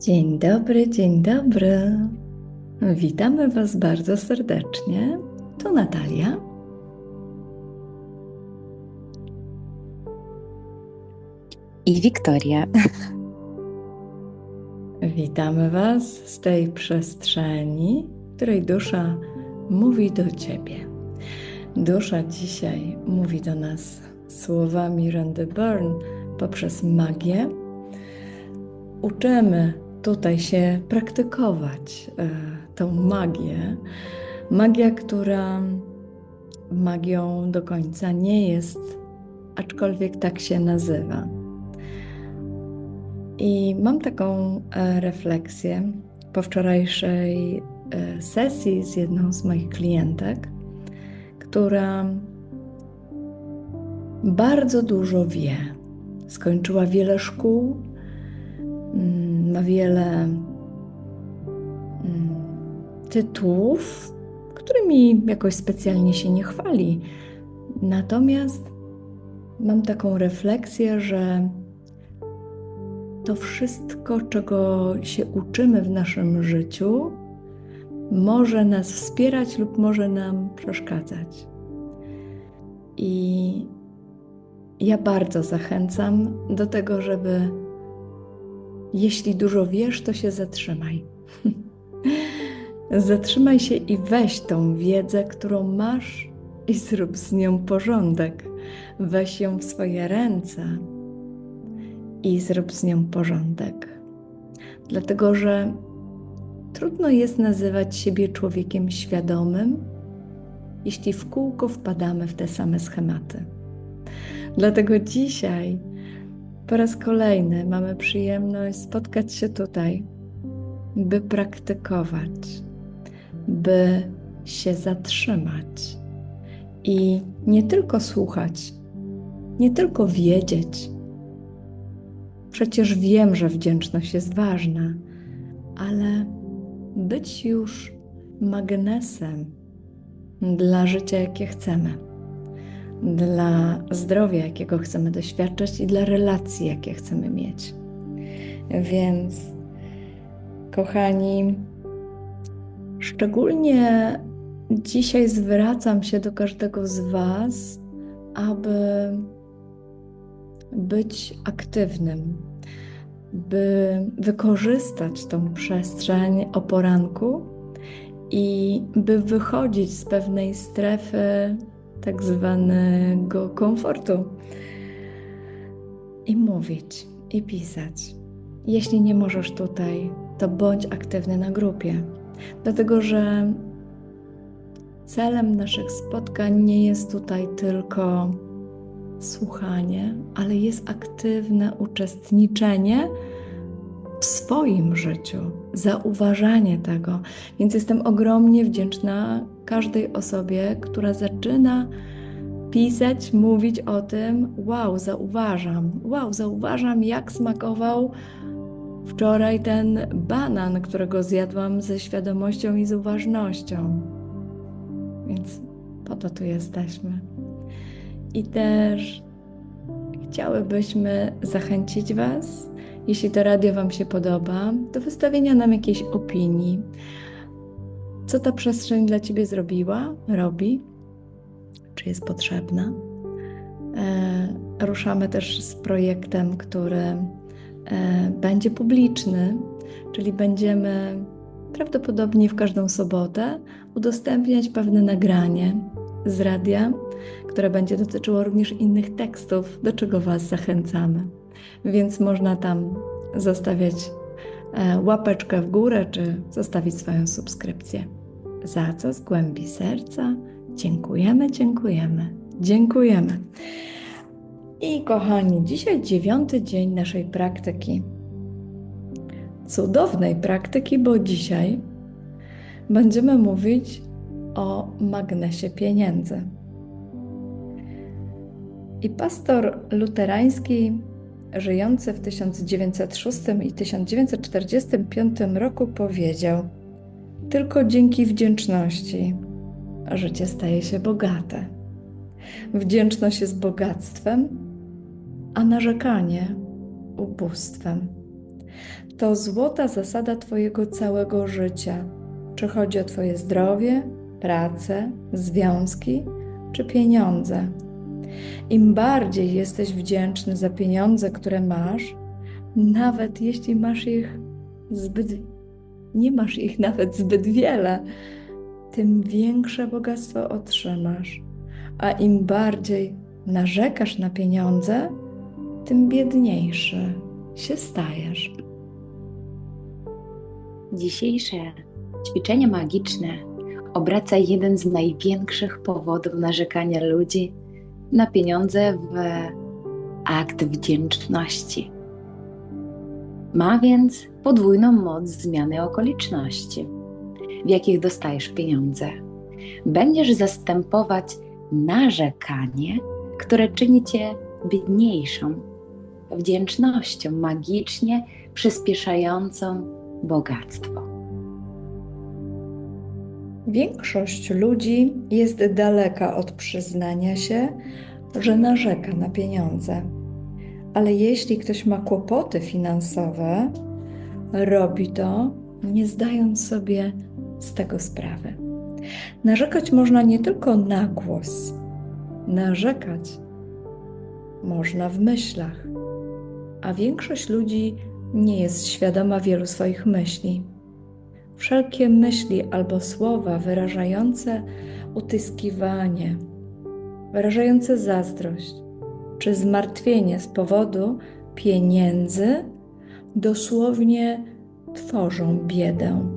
Dzień dobry, dzień dobry. Witamy Was bardzo serdecznie. Tu Natalia. I Wiktoria. Witamy Was z tej przestrzeni, w której dusza mówi do Ciebie. Dusza dzisiaj mówi do nas słowami Randy Byrne poprzez magię. Uczymy tutaj się praktykować e, tą magię. Magia, która magią do końca nie jest, aczkolwiek tak się nazywa. I mam taką e, refleksję po wczorajszej e, sesji z jedną z moich klientek, która bardzo dużo wie. Skończyła wiele szkół, ma wiele mm, tytułów, którymi jakoś specjalnie się nie chwali. Natomiast mam taką refleksję, że to wszystko, czego się uczymy w naszym życiu, może nas wspierać lub może nam przeszkadzać. I ja bardzo zachęcam do tego, żeby jeśli dużo wiesz, to się zatrzymaj. zatrzymaj się i weź tą wiedzę, którą masz, i zrób z nią porządek. Weź ją w swoje ręce i zrób z nią porządek. Dlatego, że trudno jest nazywać siebie człowiekiem świadomym, jeśli w kółko wpadamy w te same schematy. Dlatego dzisiaj po raz kolejny mamy przyjemność spotkać się tutaj, by praktykować, by się zatrzymać i nie tylko słuchać, nie tylko wiedzieć. Przecież wiem, że wdzięczność jest ważna, ale być już magnesem dla życia, jakie chcemy dla zdrowia, jakiego chcemy doświadczać i dla relacji, jakie chcemy mieć. Więc, kochani, szczególnie dzisiaj zwracam się do każdego z Was, aby być aktywnym, by wykorzystać tą przestrzeń o poranku i by wychodzić z pewnej strefy tak zwanego komfortu. I mówić, i pisać. Jeśli nie możesz tutaj, to bądź aktywny na grupie, dlatego że celem naszych spotkań nie jest tutaj tylko słuchanie, ale jest aktywne uczestniczenie w swoim życiu, zauważanie tego. Więc jestem ogromnie wdzięczna każdej osobie, która zaczyna pisać, mówić o tym: Wow, zauważam, wow, zauważam, jak smakował wczoraj ten banan, którego zjadłam ze świadomością i z uważnością. Więc po to tu jesteśmy. I też chciałybyśmy zachęcić Was, jeśli to radio Wam się podoba, do wystawienia nam jakiejś opinii co ta przestrzeń dla Ciebie zrobiła, robi, czy jest potrzebna. E, ruszamy też z projektem, który e, będzie publiczny, czyli będziemy prawdopodobnie w każdą sobotę udostępniać pewne nagranie z radia, które będzie dotyczyło również innych tekstów, do czego Was zachęcamy. Więc można tam zostawiać E, łapeczkę w górę, czy zostawić swoją subskrypcję. Za co z głębi serca dziękujemy, dziękujemy, dziękujemy. I kochani, dzisiaj dziewiąty dzień naszej praktyki. Cudownej praktyki, bo dzisiaj będziemy mówić o magnesie pieniędzy. I pastor luterański żyjący w 1906 i 1945 roku powiedział: Tylko dzięki wdzięczności życie staje się bogate. Wdzięczność jest bogactwem, a narzekanie ubóstwem. To złota zasada Twojego całego życia. Czy chodzi o Twoje zdrowie, pracę, związki czy pieniądze. Im bardziej jesteś wdzięczny za pieniądze, które masz, nawet jeśli masz ich zbyt, nie masz ich nawet zbyt wiele, tym większe bogactwo otrzymasz. A im bardziej narzekasz na pieniądze, tym biedniejszy się stajesz. Dzisiejsze ćwiczenie magiczne obraca jeden z największych powodów narzekania ludzi na pieniądze w akt wdzięczności. Ma więc podwójną moc zmiany okoliczności, w jakich dostajesz pieniądze. Będziesz zastępować narzekanie, które czyni cię biedniejszą, wdzięcznością magicznie przyspieszającą bogactwo. Większość ludzi jest daleka od przyznania się, że narzeka na pieniądze. Ale jeśli ktoś ma kłopoty finansowe, robi to nie zdając sobie z tego sprawy. Narzekać można nie tylko na głos, narzekać można w myślach, a większość ludzi nie jest świadoma wielu swoich myśli. Wszelkie myśli albo słowa wyrażające utyskiwanie, wyrażające zazdrość czy zmartwienie z powodu pieniędzy dosłownie tworzą biedę.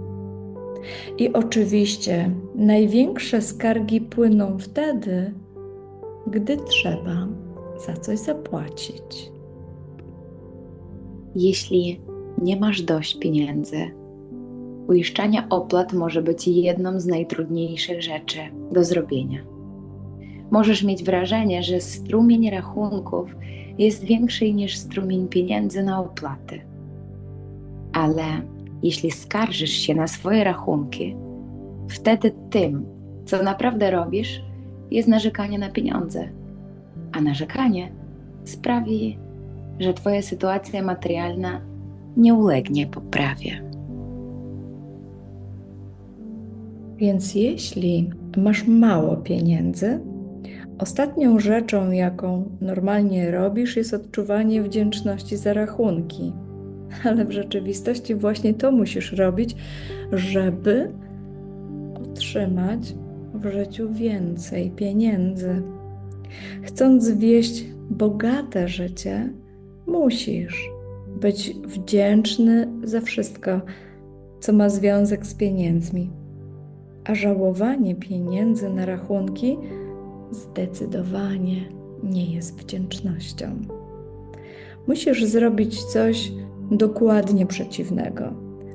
I oczywiście największe skargi płyną wtedy, gdy trzeba za coś zapłacić. Jeśli nie masz dość pieniędzy, uiszczanie opłat może być jedną z najtrudniejszych rzeczy do zrobienia. Możesz mieć wrażenie, że strumień rachunków jest większy niż strumień pieniędzy na opłaty. Ale jeśli skarżysz się na swoje rachunki, wtedy tym, co naprawdę robisz, jest narzekanie na pieniądze. A narzekanie sprawi, że Twoja sytuacja materialna nie ulegnie poprawie. Więc jeśli masz mało pieniędzy, ostatnią rzeczą, jaką normalnie robisz, jest odczuwanie wdzięczności za rachunki. Ale w rzeczywistości właśnie to musisz robić, żeby otrzymać w życiu więcej pieniędzy. Chcąc wieść bogate życie, musisz być wdzięczny za wszystko, co ma związek z pieniędzmi. A żałowanie pieniędzy na rachunki zdecydowanie nie jest wdzięcznością. Musisz zrobić coś dokładnie przeciwnego,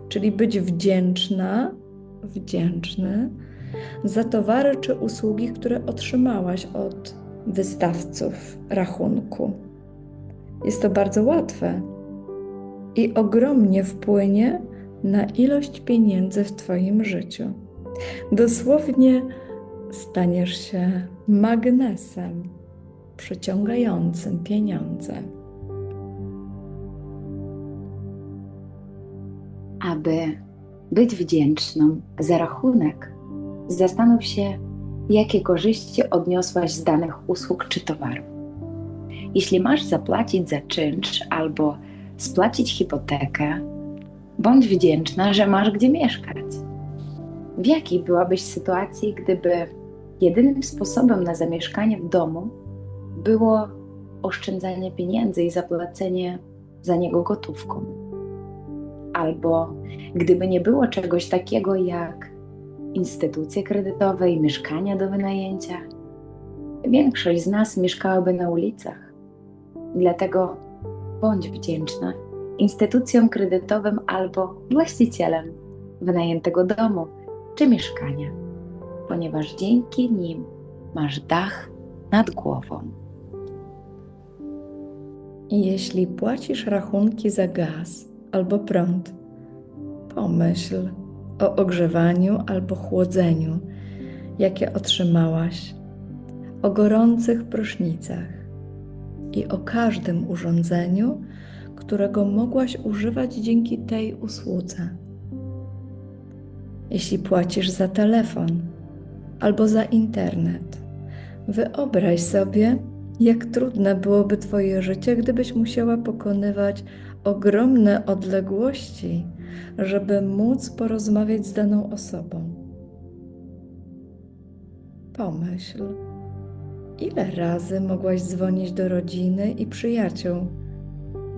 czyli być wdzięczna, wdzięczny za towary czy usługi, które otrzymałaś od wystawców rachunku. Jest to bardzo łatwe i ogromnie wpłynie na ilość pieniędzy w Twoim życiu. Dosłownie staniesz się magnesem przyciągającym pieniądze. Aby być wdzięczną za rachunek, zastanów się, jakie korzyści odniosłaś z danych usług czy towaru. Jeśli masz zapłacić za czynsz albo spłacić hipotekę, bądź wdzięczna, że masz gdzie mieszkać. W jakiej byłabyś sytuacji, gdyby jedynym sposobem na zamieszkanie w domu było oszczędzanie pieniędzy i zapłacenie za niego gotówką? Albo gdyby nie było czegoś takiego jak instytucje kredytowe i mieszkania do wynajęcia, większość z nas mieszkałaby na ulicach. Dlatego bądź wdzięczna instytucjom kredytowym albo właścicielem wynajętego domu czy mieszkania, ponieważ dzięki nim masz dach nad głową. Jeśli płacisz rachunki za gaz albo prąd, pomyśl o ogrzewaniu albo chłodzeniu, jakie otrzymałaś, o gorących prysznicach i o każdym urządzeniu, którego mogłaś używać dzięki tej usłudze. Jeśli płacisz za telefon albo za internet, wyobraź sobie, jak trudne byłoby Twoje życie, gdybyś musiała pokonywać ogromne odległości, żeby móc porozmawiać z daną osobą. Pomyśl, ile razy mogłaś dzwonić do rodziny i przyjaciół,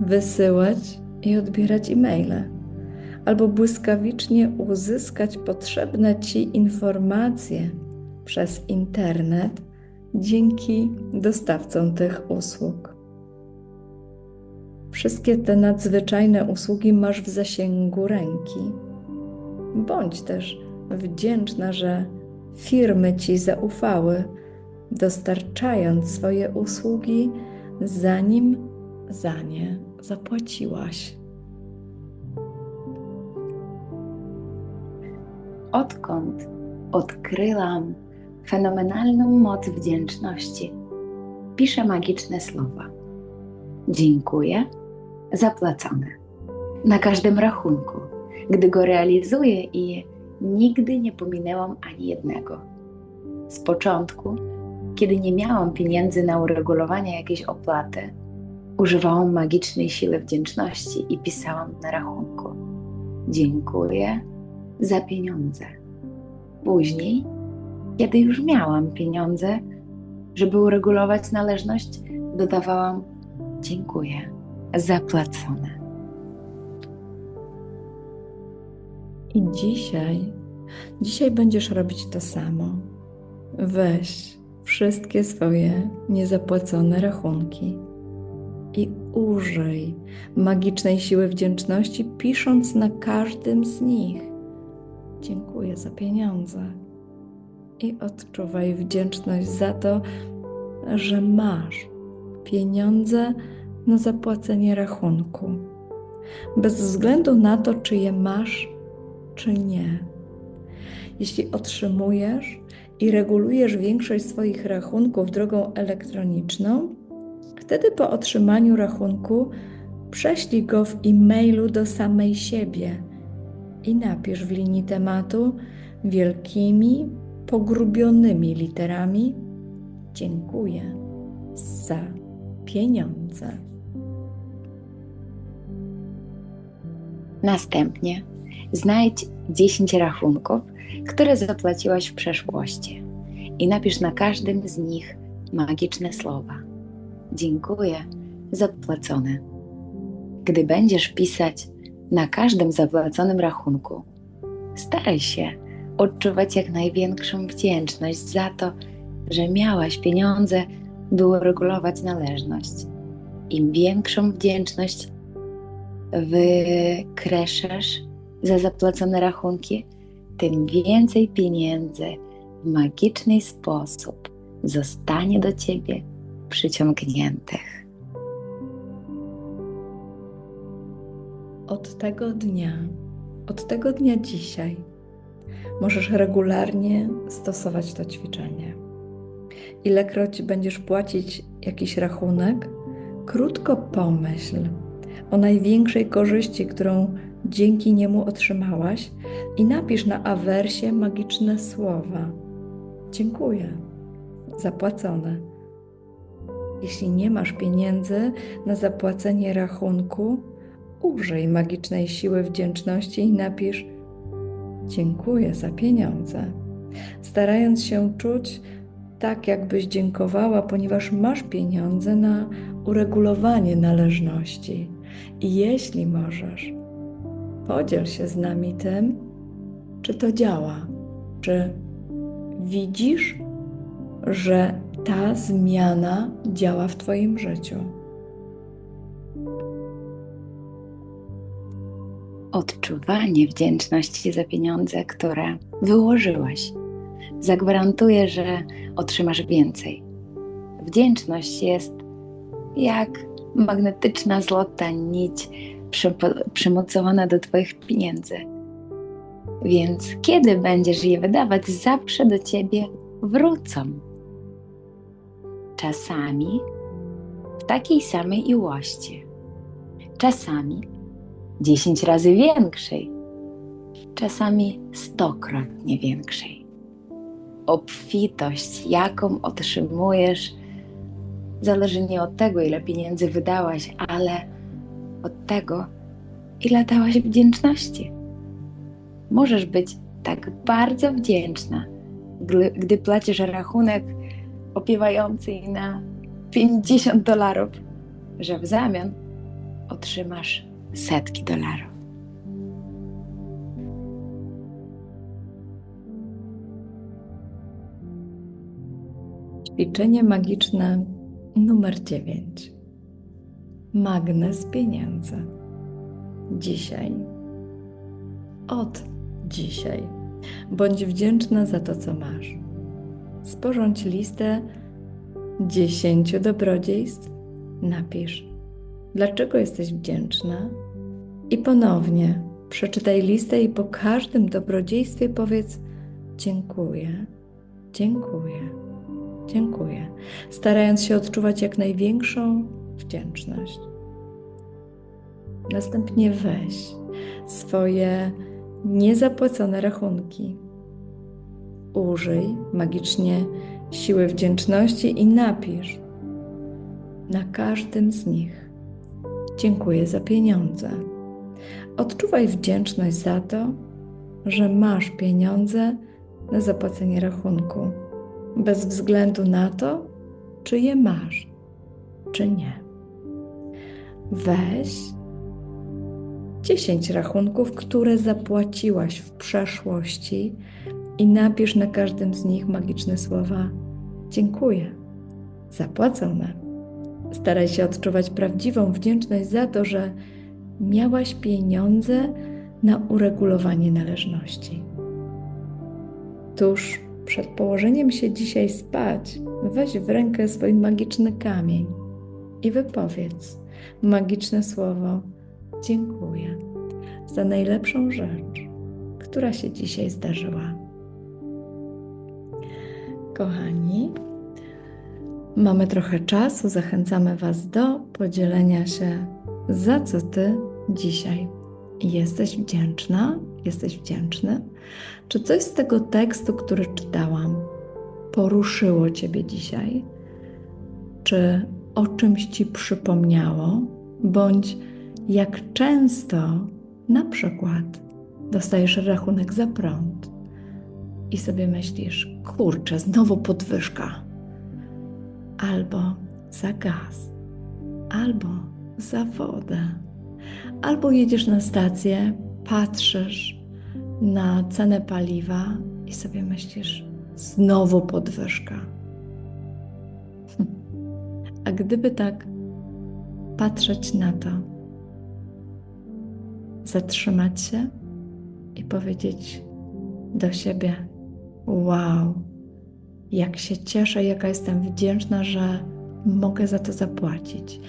wysyłać i odbierać e-maile, albo błyskawicznie uzyskać potrzebne Ci informacje przez internet dzięki dostawcom tych usług. Wszystkie te nadzwyczajne usługi masz w zasięgu ręki. Bądź też wdzięczna, że firmy ci zaufały, dostarczając swoje usługi, zanim za nie zapłaciłaś. Odkąd odkryłam fenomenalną moc wdzięczności, piszę magiczne słowa. Dziękuję, zapłacone. Na każdym rachunku, gdy go realizuję i nigdy nie pominęłam ani jednego. Z początku, kiedy nie miałam pieniędzy na uregulowanie jakiejś opłaty, używałam magicznej siły wdzięczności i pisałam na rachunku: Dziękuję za pieniądze. Później, kiedy już miałam pieniądze, żeby uregulować należność, dodawałam: Dziękuję, zapłacone. I dzisiaj, dzisiaj będziesz robić to samo. Weź wszystkie swoje niezapłacone rachunki i użyj magicznej siły wdzięczności, pisząc na każdym z nich: Dziękuję za pieniądze. I odczuwaj wdzięczność za to, że masz pieniądze na zapłacenie rachunku. Bez względu na to, czy je masz, czy nie. Jeśli otrzymujesz i regulujesz większość swoich rachunków drogą elektroniczną, wtedy po otrzymaniu rachunku prześlij go w e-mailu do samej siebie i napisz w linii tematu wielkimi, pogrubionymi literami Dziękuję za pieniądze. Następnie znajdź 10 rachunków, które zapłaciłaś w przeszłości i napisz na każdym z nich magiczne słowa. Dziękuję, zapłacone. Gdy będziesz pisać na każdym zapłaconym rachunku, staraj się odczuwać jak największą wdzięczność za to, że miałaś pieniądze, by uregulować należność. Im większą wdzięczność wykreszasz za zapłacone rachunki, tym więcej pieniędzy w magiczny sposób zostanie do ciebie przyciągniętych. Od tego dnia, od tego dnia dzisiaj, możesz regularnie stosować to ćwiczenie. Ilekroć będziesz płacić jakiś rachunek, krótko pomyśl o największej korzyści, którą dzięki niemu otrzymałaś i napisz na awersie magiczne słowa. Dziękuję. Zapłacone. Jeśli nie masz pieniędzy na zapłacenie rachunku, użyj magicznej siły wdzięczności i napisz Dziękuję za pieniądze. Starając się czuć tak, jakbyś dziękowała, ponieważ masz pieniądze na uregulowanie należności. I jeśli możesz, Podziel się z nami tym, czy to działa, czy widzisz, że ta zmiana działa w Twoim życiu. Odczuwanie wdzięczności za pieniądze, które wyłożyłaś, zagwarantuje, że otrzymasz więcej. Wdzięczność jest jak magnetyczna złota nić przymocowane do Twoich pieniędzy. Więc kiedy będziesz je wydawać, zawsze do Ciebie wrócą. Czasami w takiej samej ilości. czasami dziesięć razy większej, czasami stokrotnie większej. Obfitość, jaką otrzymujesz, zależy nie od tego, ile pieniędzy wydałaś, ale od tego, ile dałaś wdzięczności. Możesz być tak bardzo wdzięczna, gdy, gdy płacisz rachunek opiewający na 50 dolarów, że w zamian otrzymasz setki dolarów. Ćwiczenie magiczne numer 9. Magnes pieniędzy. Dzisiaj. Od dzisiaj. Bądź wdzięczna za to, co masz. Sporządź listę dziesięciu dobrodziejstw. Napisz, dlaczego jesteś wdzięczna. I ponownie przeczytaj listę i po każdym dobrodziejstwie powiedz dziękuję, dziękuję, dziękuję, starając się odczuwać jak największą wdzięczność. Następnie weź swoje niezapłacone rachunki. Użyj magicznie siły wdzięczności i napisz na każdym z nich. Dziękuję za pieniądze. Odczuwaj wdzięczność za to, że masz pieniądze na zapłacenie rachunku, bez względu na to, czy je masz, czy nie. Weź 10 rachunków, które zapłaciłaś w przeszłości i napisz na każdym z nich magiczne słowa: Dziękuję. Zapłacone. Staraj się odczuwać prawdziwą wdzięczność za to, że miałaś pieniądze na uregulowanie należności. Tuż przed położeniem się dzisiaj spać, weź w rękę swój magiczny kamień i wypowiedz magiczne słowo: Dziękuję za najlepszą rzecz, która się dzisiaj zdarzyła. Kochani, mamy trochę czasu. Zachęcamy Was do podzielenia się, za co Ty dzisiaj jesteś wdzięczna, jesteś wdzięczny. Czy coś z tego tekstu, który czytałam, poruszyło Ciebie dzisiaj? Czy o czymś Ci przypomniało? Bądź jak często na przykład dostajesz rachunek za prąd i sobie myślisz, kurczę, znowu podwyżka, albo za gaz, albo za wodę, albo jedziesz na stację, patrzysz na cenę paliwa i sobie myślisz, znowu podwyżka. A gdyby tak patrzeć na to, zatrzymać się i powiedzieć do siebie: Wow, jak się cieszę, jaka jestem wdzięczna, że mogę za to zapłacić.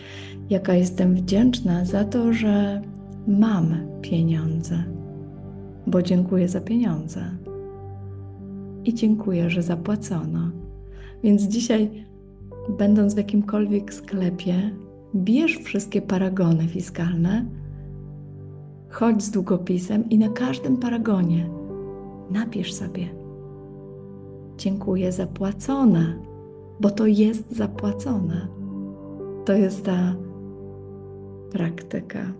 Jaka jestem wdzięczna za to, że mam pieniądze, bo dziękuję za pieniądze. I dziękuję, że zapłacono. Więc dzisiaj, będąc w jakimkolwiek sklepie, bierz wszystkie paragony fiskalne Chodź z długopisem i na każdym paragonie napisz sobie: Dziękuję zapłacone, bo to jest zapłacone. To jest ta praktyka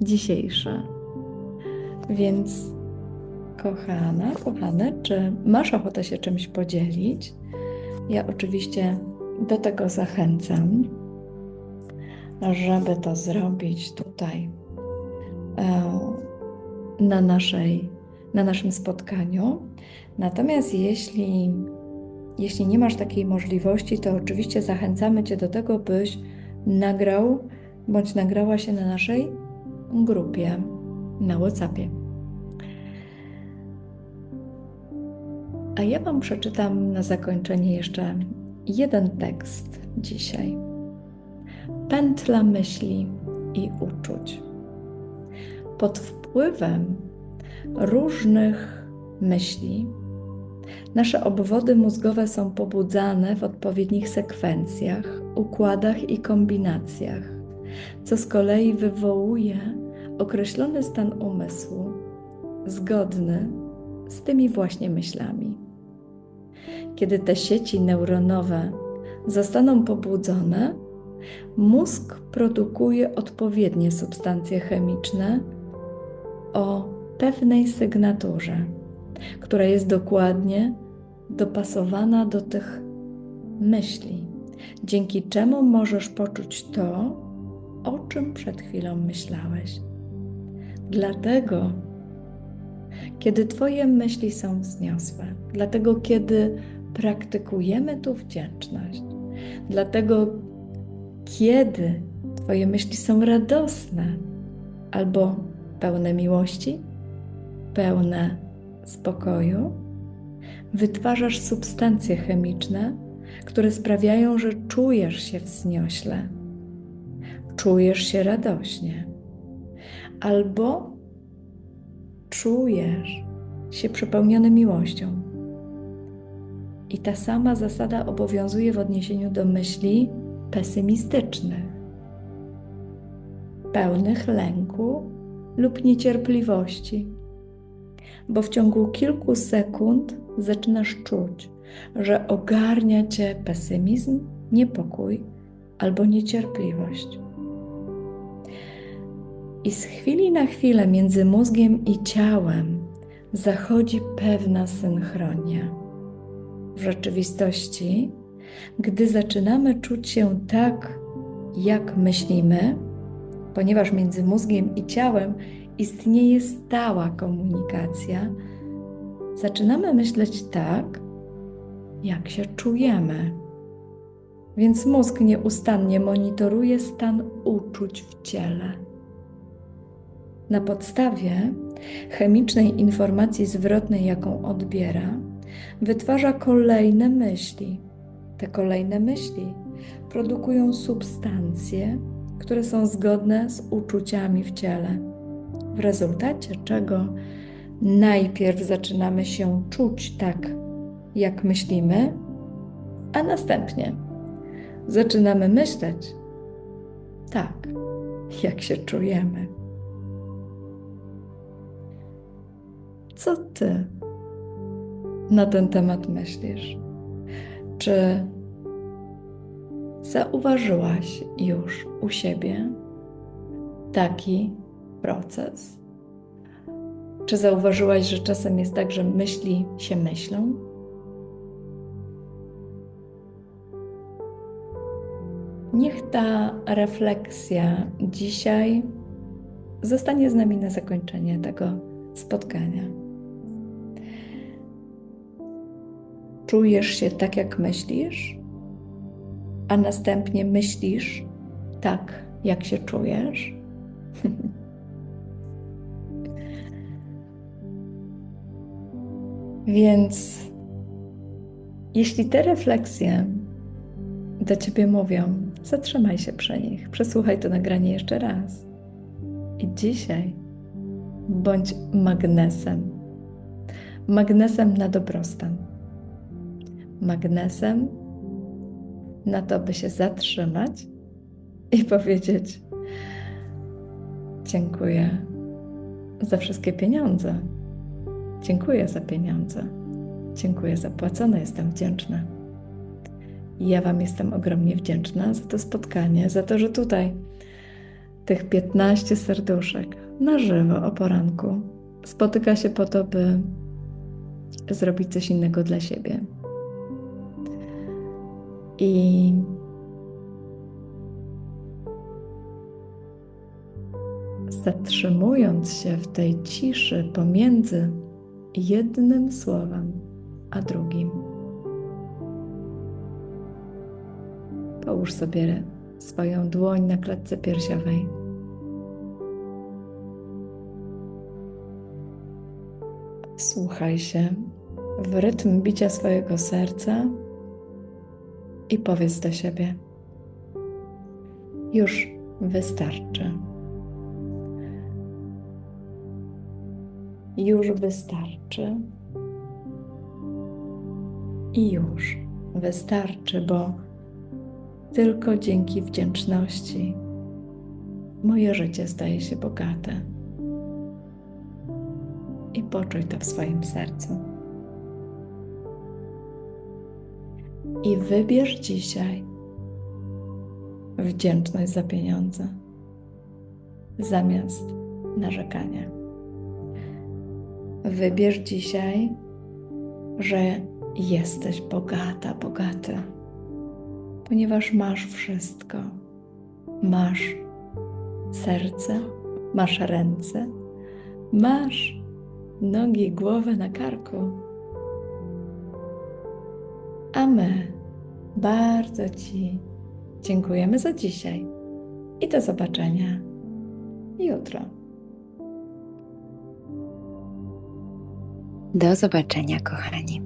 dzisiejsza. Więc, kochana, kochane, czy masz ochotę się czymś podzielić? Ja oczywiście do tego zachęcam, żeby to zrobić tutaj E, na, naszej, na naszym spotkaniu. Natomiast jeśli, jeśli nie masz takiej możliwości, to oczywiście zachęcamy Cię do tego, byś nagrał bądź nagrała się na naszej grupie na WhatsAppie. A ja Wam przeczytam na zakończenie jeszcze jeden tekst dzisiaj. Pętla myśli i uczuć pod wpływem różnych myśli nasze obwody mózgowe są pobudzane w odpowiednich sekwencjach, układach i kombinacjach. Co z kolei wywołuje określony stan umysłu zgodny z tymi właśnie myślami. Kiedy te sieci neuronowe zostaną pobudzone, mózg produkuje odpowiednie substancje chemiczne o pewnej sygnaturze, która jest dokładnie dopasowana do tych myśli, dzięki czemu możesz poczuć to, o czym przed chwilą myślałeś. Dlatego, kiedy Twoje myśli są wzniosłe, dlatego, kiedy praktykujemy tu wdzięczność, dlatego, kiedy Twoje myśli są radosne albo pełne miłości, pełne spokoju, wytwarzasz substancje chemiczne, które sprawiają, że czujesz się wzniośle, czujesz się radośnie, albo czujesz się przepełniony miłością. I ta sama zasada obowiązuje w odniesieniu do myśli pesymistycznych, pełnych lęku lub niecierpliwości, bo w ciągu kilku sekund zaczynasz czuć, że ogarnia cię pesymizm, niepokój albo niecierpliwość. I z chwili na chwilę między mózgiem i ciałem zachodzi pewna synchronia. W rzeczywistości, gdy zaczynamy czuć się tak, jak myślimy, ponieważ między mózgiem i ciałem istnieje stała komunikacja, zaczynamy myśleć tak, jak się czujemy. Więc mózg nieustannie monitoruje stan uczuć w ciele. Na podstawie chemicznej informacji zwrotnej, jaką odbiera, wytwarza kolejne myśli. Te kolejne myśli produkują substancje, które są zgodne z uczuciami w ciele, w rezultacie czego najpierw zaczynamy się czuć tak, jak myślimy, a następnie zaczynamy myśleć tak, jak się czujemy. Co ty na ten temat myślisz? Czy zauważyłaś już u siebie taki proces? Czy zauważyłaś, że czasem jest tak, że myśli się myślą? Niech ta refleksja dzisiaj zostanie z nami na zakończenie tego spotkania. Czujesz się tak, jak myślisz, a następnie myślisz tak, jak się czujesz? Więc jeśli te refleksje do ciebie mówią, zatrzymaj się przy nich, przesłuchaj to nagranie jeszcze raz. I dzisiaj bądź magnesem. Magnesem na dobrostan. Magnesem na to, by się zatrzymać i powiedzieć: Dziękuję za wszystkie pieniądze. Dziękuję za pieniądze. Dziękuję za płacone, jestem wdzięczna. ja Wam jestem ogromnie wdzięczna za to spotkanie, za to, że tutaj tych 15 serduszek na żywo o poranku spotyka się po to, by zrobić coś innego dla siebie. I zatrzymując się w tej ciszy pomiędzy jednym słowem a drugim, połóż sobie swoją dłoń na klatce piersiowej. Słuchaj się w rytm bicia swojego serca i powiedz do siebie: Już wystarczy. Już wystarczy. I już wystarczy, bo tylko dzięki wdzięczności moje życie staje się bogate. I poczuj to w swoim sercu. I wybierz dzisiaj wdzięczność za pieniądze zamiast narzekania. Wybierz dzisiaj, że jesteś bogata, bogaty, ponieważ masz wszystko. Masz serce, masz ręce, masz nogi, głowę na karku. A my bardzo Ci dziękujemy za dzisiaj i do zobaczenia jutro. Do zobaczenia, kochani.